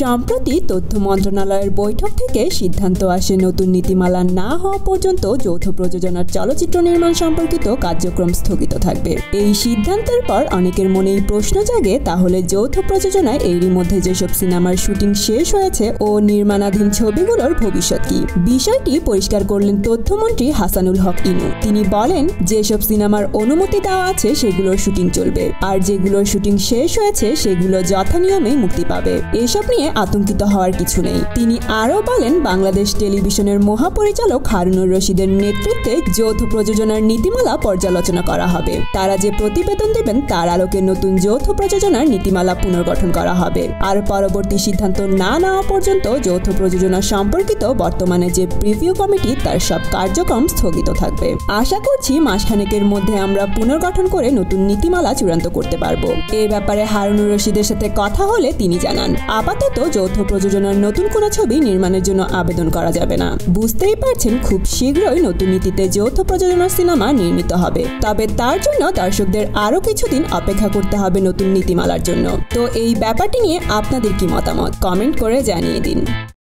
সম্প্রতি তথ্য মন্ত্রণালয়ের বৈঠক থেকে সিদ্ধান্ত আসে নতুন নীতিমালা না হওয়া পর্যন্ত যৌথ প্রযোজনার চলচ্চিত্র নির্মাণ সম্পর্কিত কার্যক্রম স্থগিত থাকবে। এই সিদ্ধান্তের পর অনেকের মনেই প্রশ্ন জাগে, তাহলে যৌথ প্রযোজনায় এরই মধ্যে যেসব সিনেমার শুটিং শেষ হয়েছে ও নির্মাণাধীন ছবিগুলোর ভবিষ্যৎ কি? বিষয়টি পরিষ্কার করলেন তথ্যমন্ত্রী হাসানুল হক ইনু। তিনি বলেন, যেসব সিনেমার অনুমতি দেওয়া আছে, সেগুলোর শুটিং চলবে। আর যেগুলোর শুটিং শেষ হয়েছে, সেগুলো যথানিয়মে মুক্তি পাবে। এসব নিয়ে আতঙ্কিত হওয়ার কিছু নেই। তিনি আরও বলেন, বাংলাদেশ টেলিভিশনের মহাপরিচালক হারুনুর রশিদের নেতৃত্বে যৌথ প্রযোজনার নীতিমালা পর্যালোচনা করা হবে। তারা যে প্রতিবেদন দেবেন, তার আলোকে নতুন যৌথ প্রযোজনার নীতিমালা পুনর্গঠন করা হবে। আর পরবর্তী সিদ্ধান্ত না নেওয়া পর্যন্ত যৌথ প্রযোজনা সম্পর্কিত বর্তমানে যে প্রিভিউ কমিটি, তার সব কার্যক্রম স্থগিত থাকবে। আশা করছি মাসখানেকের মধ্যে আমরা পুনর্গঠন করে নতুন নীতিমালা চূড়ান্ত করতে পারব। এ ব্যাপারে হারুনুর রশিদের সাথে কথা হলে তিনি জানান। আপাতত যৌথ প্রযোজনার নতুন কোনো ছবি নির্মাণের জন্য আবেদন করা যাবে না। বুঝতেই পারছেন, খুব শীঘ্রই নতুন নীতিতে যৌথ প্রযোজনার সিনেমা নির্মিত হবে। তবে তার জন্য দর্শকদের আরও কিছুদিন অপেক্ষা করতে হবে নতুন নীতিমালার জন্য। তো এই ব্যাপারটি নিয়ে আপনাদের কি মতামত? কমেন্ট করে জানিয়ে দিন।